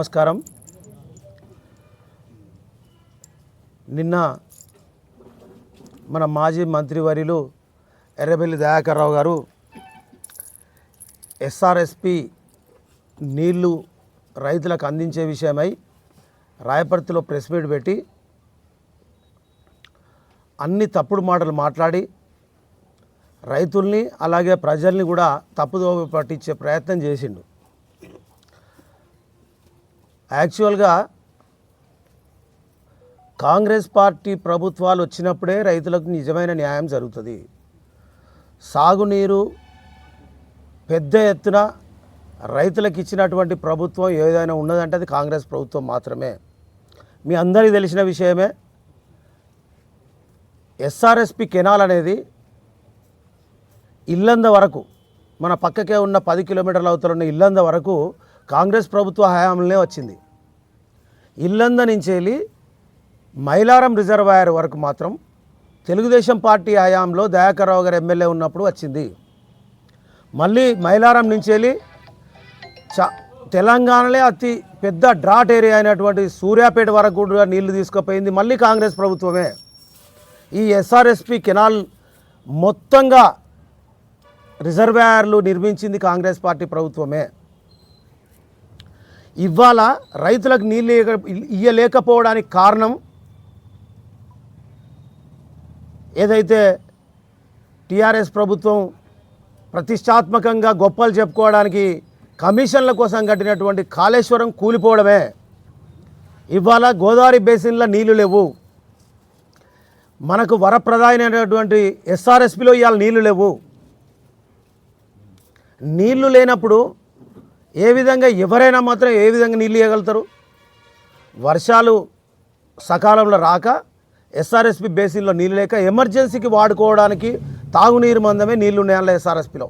నమస్కారం. నిన్న మన మాజీ మంత్రివర్యులు ఎర్రబెల్లి దయాకర్రావు గారు ఎస్ఆర్ఎస్పి నీళ్ళు రైతులకు అందించే విషయమై రాయపర్తిలో ప్రెస్ మీట్ పెట్టి అన్ని తప్పుడు మాటలు మాట్లాడి రైతుల్ని అలాగే ప్రజల్ని కూడా తప్పుదోవ పట్టించే ప్రయత్నం చేసిండు. యాక్చువల్గా కాంగ్రెస్ పార్టీ ప్రభుత్వాలు వచ్చినప్పుడే రైతులకు నిజమైన న్యాయం జరుగుతుంది. సాగునీరు పెద్ద ఎత్తున రైతులకు ఇచ్చినటువంటి ప్రభుత్వం ఏదైనా ఉన్నదంటే అది కాంగ్రెస్ ప్రభుత్వం మాత్రమే. మీ అందరికీ తెలిసిన విషయమే ఎస్ఆర్ఎస్పి కెనాల్ అనేది ఇల్లంద వరకు మన పక్కకే ఉన్న పది కిలోమీటర్ల అవతల ఉన్న ఇల్లంద వరకు కాంగ్రెస్ ప్రభుత్వ హయాంలోనే వచ్చింది. ఇల్లంద నుంచి వెళ్ళి మైలారం రిజర్వాయర్ వరకు మాత్రం తెలుగుదేశం పార్టీ హయాంలో దయాకర్రావు గారు ఎమ్మెల్యే ఉన్నప్పుడు వచ్చింది. మళ్ళీ మైలారం నుంచి వెళ్ళి చ తెలంగాణలో అతి పెద్ద డ్రాట్ ఏరియా అయినటువంటి సూర్యాపేట వరకు కూడా నీళ్ళు తీసుకుపోయింది మళ్ళీ కాంగ్రెస్ ప్రభుత్వమే. ఈ ఎస్ఆర్ఎస్పి కెనాల్ మొత్తంగా రిజర్వాయర్లు నిర్మించింది కాంగ్రెస్ పార్టీ ప్రభుత్వమే. ఇవాళ రైతులకు నీళ్ళు ఇయ్యలేకపోవడానికి కారణం ఏదైతే టీఆర్ఎస్ ప్రభుత్వం ప్రతిష్టాత్మకంగా గొప్పలు చెప్పుకోవడానికి కమిషన్ల కోసం కట్టినటువంటి కాళేశ్వరం కూలిపోవడమే. ఇవాళ గోదావరి బేసిన్లో నీళ్ళు లేవు. మనకు వరప్రదాయమైనటువంటి ఎస్ఆర్ఎస్పిలో ఇవాళ నీళ్ళు లేవు. నీళ్ళు లేనప్పుడు ఏ విధంగా ఎవరైనా మాత్రం ఏ విధంగా నీళ్ళు ఇవ్వగలుగుతారు వర్షాలు సకాలంలో రాక ఎస్ఆర్ఎస్పి బేసిన్లో నీళ్ళు లేక ఎమర్జెన్సీకి వాడుకోవడానికి తాగునీరు మందమే నీళ్ళు ఉన్నాయా ఎస్ఆర్ఎస్పిలో.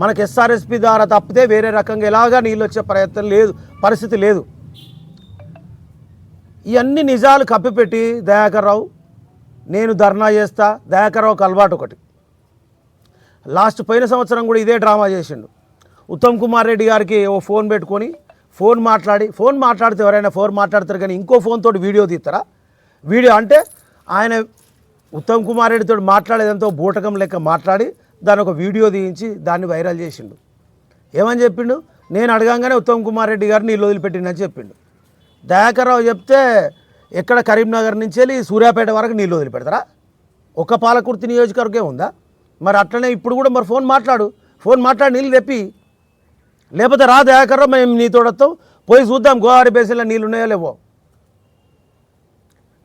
మనకు ఎస్ఆర్ఎస్పి ద్వారా తప్పితే వేరే రకంగా ఎలాగా నీళ్ళు వచ్చే ప్రయత్నం లేదు పరిస్థితి లేదు. ఇవన్నీ నిజాలు కప్పిపెట్టి దయాకర్ రావు నేను ధర్నా చేస్తా దయాకర్ రావుకు అలవాటు ఒకటి. లాస్ట్ పోయిన సంవత్సరం కూడా ఇదే డ్రామా చేసిండు. ఉత్తమ్ కుమార్ రెడ్డి గారికి ఓ ఫోన్ పెట్టుకొని ఫోన్ మాట్లాడి ఫోన్ మాట్లాడితే ఎవరైనా ఫోన్ మాట్లాడతారు కానీ ఇంకో ఫోన్ తోటి వీడియో తీస్తారా? వీడియో అంటే ఆయన ఉత్తమ్ కుమార్ రెడ్డితో మాట్లాడేదంతో బూటకం లెక్క మాట్లాడి దాని ఒక వీడియో తీయించి దాన్ని వైరల్ చేసిండు. ఏమని చెప్పిండు? నేను అడగంగానే ఉత్తమ్ కుమార్ రెడ్డి గారిని ఇల్లు వదిలిపెట్టిండని చెప్పిండు. దయాకర్రావు చెప్తే ఎక్కడ కరీంనగర్ నుంచి వెళ్ళి సూర్యాపేట వరకు నీళ్ళు వదిలిపెడతారా? ఒక పాలకుర్తి నియోజకవర్గం ఉందా? మరి అట్లనే ఇప్పుడు కూడా మరి ఫోన్ మాట్లాడు. ఫోన్ మాట్లాడి నీళ్ళు తెప్పి లేకపోతే రాదు దయాకర్ మేము నీ వస్తాం. పోయి చూద్దాం గోదావరి బేసిన్లో నీళ్ళు ఉన్నాయో లేవో.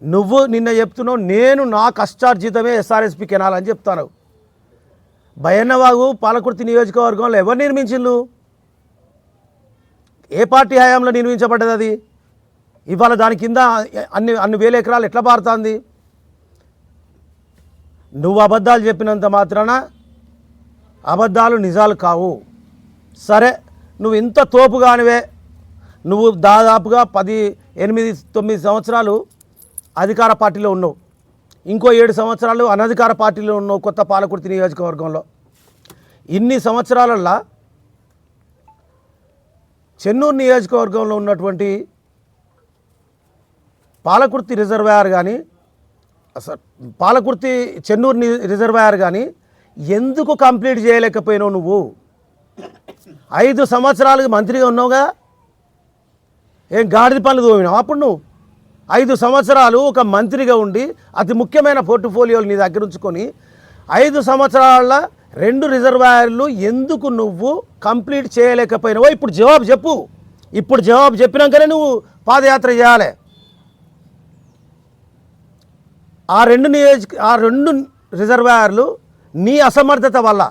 నువ్వు నిన్న చెప్తున్నావు నేను నా కష్టార్జితమే ఎస్ఆర్ఎస్పి కెనాలని చెప్తాను. భయన్నవాగు పాలకుర్తి నియోజకవర్గంలో ఎవరు నిర్మించిండ్రు ఏ పార్టీ హయాంలో నిర్మించబడ్డది అది? ఇవాళ దాని కింద అన్ని అన్ని వేల ఎకరాలు ఎట్లా పారుతుంది? నువ్వు అబద్ధాలు చెప్పినంత మాత్రాన అబద్ధాలు నిజాలు కావు. సరే నువ్వు ఇంత తోపుగానివే. నువ్వు దాదాపుగా పది ఎనిమిది తొమ్మిది సంవత్సరాలు అధికార పార్టీలో ఉన్నావు. ఇంకో ఏడు సంవత్సరాలు అనధికార పార్టీలో ఉన్నావు కొత్త పాలకుర్తి నియోజకవర్గంలో. ఇన్ని సంవత్సరాలల్లో చెన్నూరు నియోజకవర్గంలో ఉన్నటువంటి పాలకుర్తి రిజర్వాయర్ కానీ అసలు పాలకుర్తి చెన్నూరు ని- రిజర్వాయర్ కానీ ఎందుకు కంప్లీట్ చేయలేకపోయినావు నువ్వు? ఐదు సంవత్సరాలు మంత్రిగా ఉన్నావుగా? ఏం గాడిద పనులు తోమినావు అప్పుడు నువ్వు? ఐదు సంవత్సరాలు ఒక మంత్రిగా ఉండి అతి ముఖ్యమైన పోర్టుఫోలియోలు నీ దగ్గర ఉంచుకొని ఐదు సంవత్సరాల రెండు రిజర్వాయర్లు ఎందుకు నువ్వు కంప్లీట్ చేయలేకపోయినావో ఇప్పుడు జవాబు చెప్పు. ఇప్పుడు జవాబు చెప్పినాకనే నువ్వు పాదయాత్ర చేయాలి. ఆ రెండు నియోజక ఆ రెండు రిజర్వాయర్లు నీ అసమర్థత వల్ల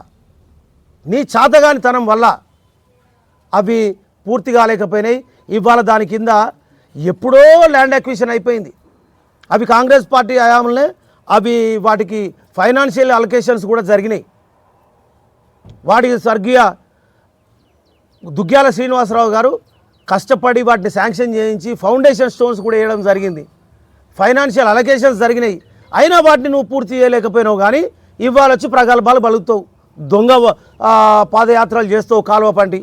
నీ చాతగానితనం వల్ల అవి పూర్తి కాలేకపోయినాయి ఇవాళ దాని కింద ఎప్పుడో ల్యాండ్ అక్విజిషన్ అయిపోయింది. అవి కాంగ్రెస్ పార్టీ హయాంలోనే అవి వాటికి ఫైనాన్షియల్ అలొకేషన్స్ కూడా జరిగినాయి. వాటికి స్వర్గీయ దుగ్గ్యాల శ్రీనివాసరావు గారు కష్టపడి వాటిని శాంక్షన్ చేయించి ఫౌండేషన్ స్టోన్స్ కూడా వేయడం జరిగింది. ఫైనాన్షియల్ అలొకేషన్స్ జరిగినాయి. అయినా వాటిని నువ్వు పూర్తి చేయలేకపోయినావు కానీ ఇవాళ వచ్చి ప్రగల్భాలు బలుగుతావు. దొంగ పాదయాత్రలు చేస్తావు కాలువ పంటి.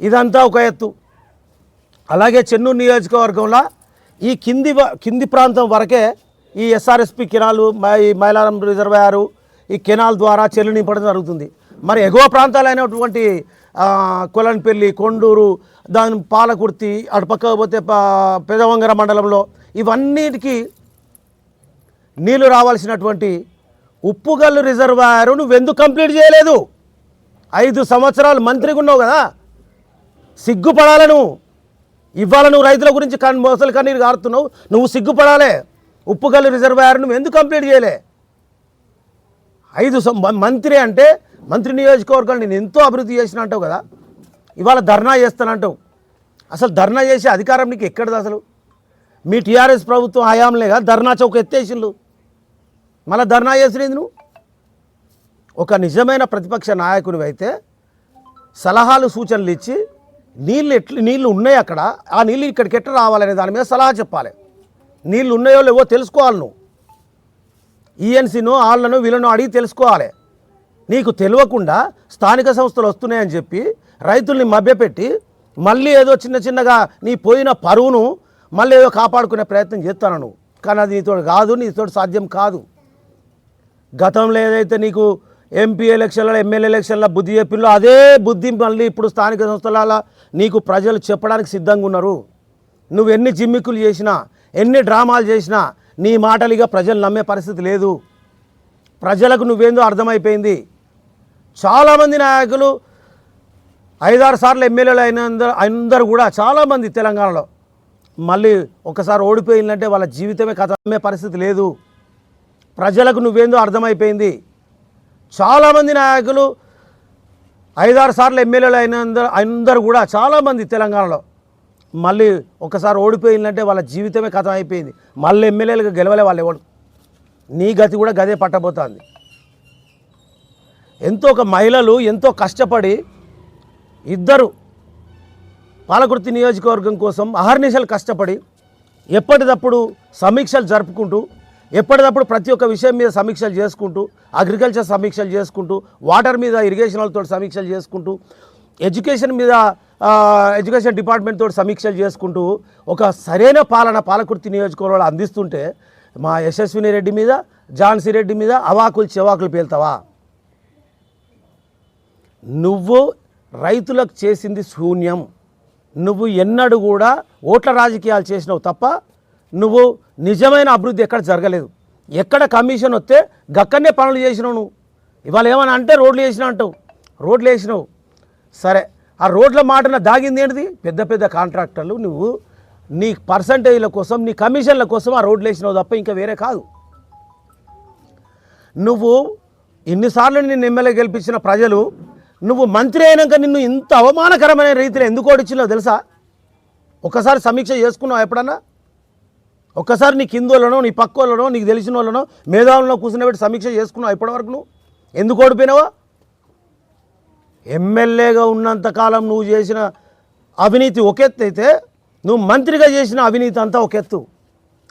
ఇదంతా ఒక ఎత్తు. అలాగే చెన్నూరు నియోజకవర్గంలో ఈ కింది వ- కింది ప్రాంతం వరకే ఈ ఎస్ఆర్ఎస్పి కెనాలు ఈ మైలారం రిజర్వాయరు ఈ కెనాల్ ద్వారా చెల్లు నింపడం జరుగుతుంది. మరి ఎగువ ప్రాంతాలైనటువంటి కొలన్పల్లి కొండూరు దాని పాలకుర్తి అటు పక్కకు పోతే పెదవంగర మండలంలో ఇవన్నిటికీ నీళ్ళు రావాల్సినటువంటి ఉప్పుగల్లు రిజర్వాయరు నువ్వెందుకు కంప్లీట్ చేయలేదు? ఐదు సంవత్సరాలు మంత్రిగా ఉన్నావు కదా? సిగ్గుపడాలి నువ్వు ఇవాళ నువ్వు రైతుల గురించి కన్ మోసలు కన్నీరు కారుతున్నావు నువ్వు సిగ్గుపడాలే. ఉప్పుగల్లు రిజర్వాయర్ నువ్వు ఎందుకు కంప్లీట్ చేయలే? ఐదు సం- మంత్రి అంటే మంత్రి నియోజకవర్గాలు నేను ఎంతో అభివృద్ధి చేసిన అంటావు కదా? ఇవాళ ధర్నా చేస్తానంటావు అసలు ధర్నా చేసే అధికారం నీకు ఎక్కడది అసలు? మీ టీఆర్ఎస్ ప్రభుత్వం హయాంలేగా ధర్నా చౌక ఎత్తేసిళ్ళు మళ్ళీ ధర్నా చేసినది నువ్వు? ఒక నిజమైన ప్రతిపక్ష నాయకునివైతే అయితే సలహాలు సూచనలు ఇచ్చి నీళ్ళు ఎట్లు నీళ్ళు ఉన్నాయి అక్కడ. ఆ నీళ్ళు ఇక్కడికి ఎట్లా రావాలనే దాని మీద సలహా చెప్పాలి. నీళ్ళు ఉన్నాయో లేవో తెలుసుకోవాలి నువ్వు. ఈఎన్సీను వాళ్ళను వీళ్ళను అడిగి తెలుసుకోవాలి. నీకు తెలియకుండా స్థానిక సంస్థలు వస్తున్నాయని చెప్పి రైతుల్ని మభ్యపెట్టి మళ్ళీ ఏదో చిన్న చిన్నగా నీ పోయిన పరువును మళ్ళీ ఏదో కాపాడుకునే ప్రయత్నం చేస్తాను నువ్వు. కానీ అది నీతో కాదు నీతో సాధ్యం కాదు. గతంలో ఏదైతే నీకు ఎంపీ ఎలక్షన్లో ఎమ్మెల్యే ఎలక్షన్లో బుద్ధి చెప్పిందో అదే బుద్ధి మళ్ళీ ఇప్పుడు స్థానిక సంస్థల నీకు ప్రజలు చెప్పడానికి సిద్ధంగా ఉన్నారు. నువ్వు ఎన్ని జిమ్మిక్కులు చేసినా ఎన్ని డ్రామాలు చేసినా నీ మాటలుగా ప్రజలు నమ్మే పరిస్థితి లేదు. ప్రజలకు నువ్వేందో అర్థమైపోయింది. చాలామంది నాయకులు ఐదారు సార్లు ఎమ్మెల్యేలు అయిన అందరూ కూడా చాలామంది తెలంగాణలో మళ్ళీ ఒకసారి ఓడిపోయిందంటే వాళ్ళ జీవితమే కథ నమ్మే పరిస్థితి లేదు. ప్రజలకు నువ్వేందో అర్థమైపోయింది. చాలామంది నాయకులు ఐదారు సార్లు ఎమ్మెల్యేలు అయినందరూ అందరూ కూడా చాలామంది తెలంగాణలో మళ్ళీ ఒకసారి ఓడిపోయిందంటే వాళ్ళ జీవితమే కథ అయిపోయింది. మళ్ళీ ఎమ్మెల్యేలకు గెలవలే వాళ్ళు ఎవరు? నీ గతి కూడా గదే పట్టబోతోంది. ఎంతో ఒక మహిళలు ఎంతో కష్టపడి ఇద్దరు పాలకుర్తి నియోజకవర్గం కోసం అహర్నిశలు కష్టపడి ఎప్పటికప్పుడు సమీక్షలు జరుపుకుంటూ ఎప్పటికప్పుడు ప్రతి ఒక్క విషయం మీద సమీక్షలు చేసుకుంటూ అగ్రికల్చర్ సమీక్షలు చేసుకుంటూ వాటర్ మీద ఇరిగేషన్లతో సమీక్షలు చేసుకుంటూ ఎడ్యుకేషన్ మీద ఎడ్యుకేషన్ డిపార్ట్మెంట్ తోటి సమీక్షలు చేసుకుంటూ ఒక సరైన పాలన పాలకుర్తి నియోజకవర్గంలో అందిస్తుంటే మా యశస్విని రెడ్డి మీద జాన్సీ రెడ్డి మీద అవాకులు చెవాకులు పేల్తావా? నువ్వు రైతులకు చేసింది శూన్యం. నువ్వు ఎన్నడూ కూడా ఓట్ల రాజకీయాలు చేసినావు తప్ప నువ్వు నిజమైన అభివృద్ధి ఎక్కడ జరగలేదు. ఎక్కడ కమిషన్ వస్తే గక్కనే పనులు చేసినావు నువ్వు. ఇవాళ ఏమని అంటే రోడ్లు వేసినా అంటావు. రోడ్లు వేసినావు. సరే ఆ రోడ్ల మాటన దాగింది ఏంటిది? పెద్ద పెద్ద కాంట్రాక్టర్లు నువ్వు నీ పర్సంటేజ్ల కోసం నీ కమిషన్ల కోసం ఆ రోడ్లు వేసినావు తప్ప ఇంకా వేరే కాదు. నువ్వు ఇన్నిసార్లు నిన్ను ఎమ్మెల్యే గెలిపించిన ప్రజలు నువ్వు మంత్రి అయినాక నిన్ను ఇంత అవమానకరమైన రీతిలో ఎందుకు ఓడించినావు తెలుసా? ఒకసారి సమీక్ష చేసుకున్నావు ఎప్పుడన్నా? ఒక్కసారి నీ కిందోళ్ళనో నీ పక్కోళ్ళనో నీకు తెలిసిన వాళ్ళనో మేధావులను కూర్చున్నబెట్టి సమీక్ష చేసుకున్నావు ఇప్పటివరకు నువ్వు? ఎందుకు ఓడిపోయినావా? ఎమ్మెల్యేగా ఉన్నంతకాలం నువ్వు చేసిన అవినీతి ఒక ఎత్తు అయితే నువ్వు మంత్రిగా చేసిన అవినీతి అంతా ఒక ఎత్తు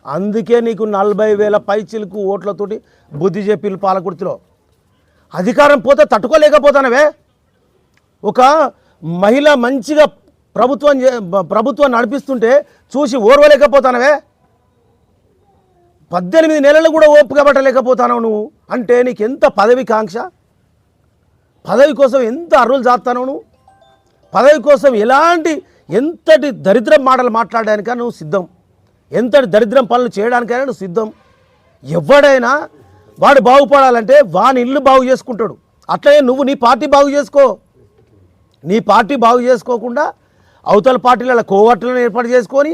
అందుకే నీకు నలభై వేల పైచిలకు ఓట్లతోటి బుద్ధి చెప్పిలు పాలకుర్తిలో. అధికారం పోతే తట్టుకోలేకపోతానవే. ఒక మహిళ మంచిగా ప్రభుత్వం చే- ప్రభుత్వం నడిపిస్తుంటే చూసి ఓర్వలేకపోతానవే. పద్దెనిమిది నెలలు కూడా ఓపిక పట్టలేకపోతావు నువ్వు. అంటే నీకు ఎంత పదవి కాంక్ష? పదవి కోసం ఎంత అర్రులు చాస్తావు నువ్వు? పదవి కోసం ఎలాంటి ఎంతటి దరిద్రం మాటలు మాట్లాడడానికా నువ్వు సిద్ధం. ఎంతటి దరిద్రం పనులు చేయడానికైనా నువ్వు సిద్ధం. ఎవడైనా వాడు బాగుపడాలంటే వాని ఇల్లు బాగు చేసుకుంటాడు. అట్లనే నువ్వు నీ పార్టీ బాగు చేసుకో. నీ పార్టీ బాగు చేసుకోకుండా అవతల పార్టీల కోవట్లను ఏర్పాటు చేసుకొని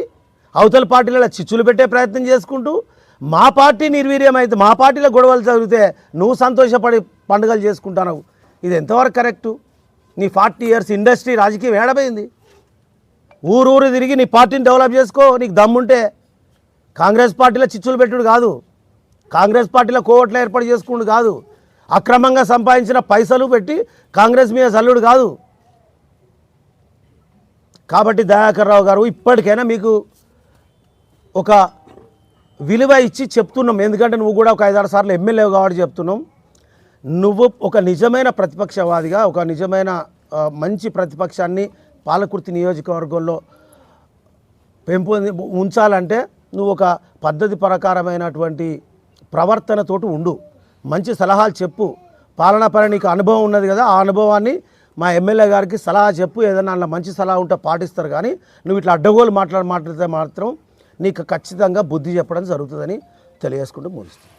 అవతల పార్టీల చిచ్చులు పెట్టే ప్రయత్నం చేసుకుంటూ మా పార్టీ నిర్వీర్యం అయితే మా పార్టీలో గొడవలు జరిగితే నువ్వు సంతోషపడి పండుగలు చేసుకుంటావు ఇది ఎంతవరకు కరెక్టు? నీ ఫార్టీ ఇయర్స్ ఇండస్ట్రీ రాజకీయం ఏడబోయింది. ఊరు ఊరు తిరిగి నీ పార్టీని డెవలప్ చేసుకో నీకు దమ్ముంటే. కాంగ్రెస్ పార్టీలో చిచ్చులు పెట్టుడు కాదు. కాంగ్రెస్ పార్టీలో కోవట్లు ఏర్పాటు చేసుకుండు కాదు. అక్రమంగా సంపాదించిన పైసలు పెట్టి కాంగ్రెస్ మీద చల్లుడు కాదు. కాబట్టి దయాకర్ రావు గారు ఇప్పటికైనా మీకు ఒక విలువ ఇచ్చి చెప్తున్నాం. ఎందుకంటే నువ్వు కూడా ఒక ఐదారు సార్లు ఎమ్మెల్యే కాబట్టి చెప్తున్నాం. నువ్వు ఒక నిజమైన ప్రతిపక్షవాదిగా ఒక నిజమైన మంచి ప్రతిపక్షాన్ని పాలకుర్తి నియోజకవర్గంలో పెంపొంది ఉంచాలంటే నువ్వు ఒక పద్ధతి ప్రకారమైనటువంటి ప్రవర్తనతోటి ఉండు. మంచి సలహాలు చెప్పు. పాలనా నీకు అనుభవం ఉన్నది కదా ఆ అనుభవాన్ని మా ఎమ్మెల్యే గారికి సలహా చెప్పు. ఏదైనా అలా మంచి సలహా ఉంటే పాటిస్తారు కానీ నువ్వు ఇట్లా అడ్డగోలు మాట్లాడి మాట్లాడితే మాత్రం నీకు ఖచ్చితంగా బుద్ధి చెప్పడం జరుగుతుందని తెలియజేసుకుంటూ ముగిస్తుంది.